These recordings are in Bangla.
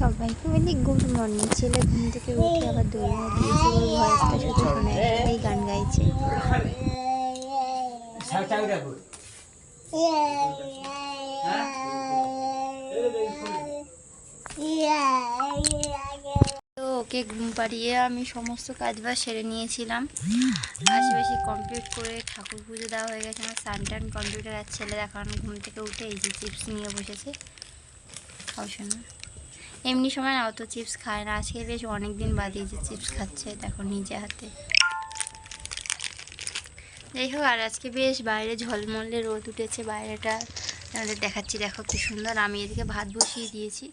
সবাইকে মিলে গুড মর্নিং। ছেলে ঘুম থেকে উঠে আবার দৌড়ে দিয়েছে, ওর ভয়েসটা শুধু শোনা এই গান গাইছে। তো ওকে ঘুম পাড়িয়ে আমি সমস্ত কাজ বাজ সেরে নিয়েছিলাম। আশেপাশে কমপ্লিট করে ঠাকুর পুজো দেওয়া হয়ে গেছে, আমার সান টান কম্পিউটার আর ছেলে এখন ঘুম থেকে উঠে এই যে চিপস নিয়ে বসেছে। অবশ্য না এমনি সময় না, অত চিপস খায় না। আজকে বেশ অনেক দিন বাদে যে চিপস খাচ্ছে, দেখো নিজে হাতে। যাই হোক, আর আজকে বেশ বাইরে ঝলমলে রোদ উঠেছে বাইরেটা। আমাদের দেখাচ্ছি, দেখো কি সুন্দর। আমি এদিকে ভাত বসিয়ে দিয়েছি।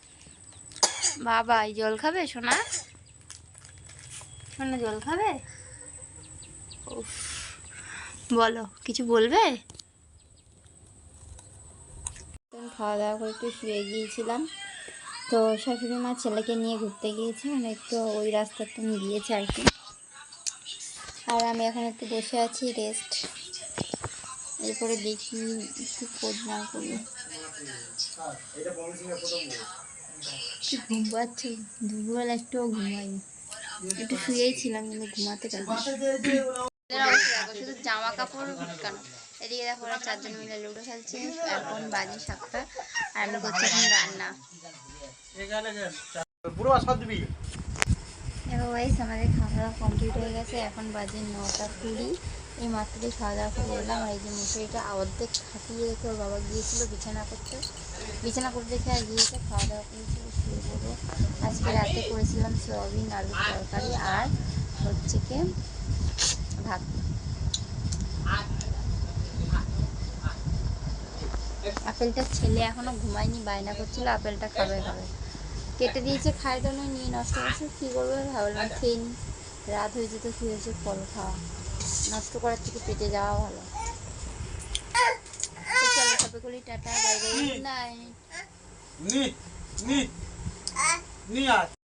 বাবা, এই জল খাবে সোনা? সোনা, জল খাবে? বলো, কিছু বলবে? খাওয়া দাওয়া করে একটু শুয়ে গিয়েছিলাম। তো শাশুড়ি মা ছেলেকে নিয়ে ঘুরতে গিয়েছে মানে একটু ওই রাস্তা রাস্তাতে গিয়েছে আর কি। আর আমি এখন একটু বসে আছি রেস্ট এরপরে দেখি একটু খোঁজ না করি। ঘুম পাচ্ছে? দুপুরবেলা একটু ঘুমাই। একটু শুয়েই ছিলাম কিন্তু ঘুমাতে পারি শুধু জামা কাপড় কেন? এদিকে দেখো চারজন মিলে লুডো খেলছে, এখন বাজে সাতটা, আর আমি করছি এখন রান্না। পুরো আসাদ দেখো আমাদের খাওয়া দাওয়া কমপ্লিট হয়ে গেছে। এখন বাজে নটা কুড়ি। এই মাত্রই খাওয়া দাওয়া করে এলাম। এই যে মশারিটা অর্ধেক খাটিয়ে রেখে ওর বাবা গিয়েছিল বিছানা করতে। বিছানা করতে রেখে আর গিয়েছে খাওয়া দাওয়া করেছিল আজকে রাতে করেছিলাম সয়াবিন, আলুর তরকারি আর হচ্ছে কি ভাত। আপেলটা ছেলে এখনও ঘুমায়নি, বায়না করছিল, আপেলটা খাবে খাবে কেটে দিয়েছে খাই তো নয় নিয়ে নষ্ট করছে, কী করবে ভাবলাম, খেয়ে নি। রাত হয়েছে তো কী হয়েছে ফল খাওয়া। নষ্ট করার থেকে পেটে যাওয়া ভালো। চলো সবে টাটা, বাই বাই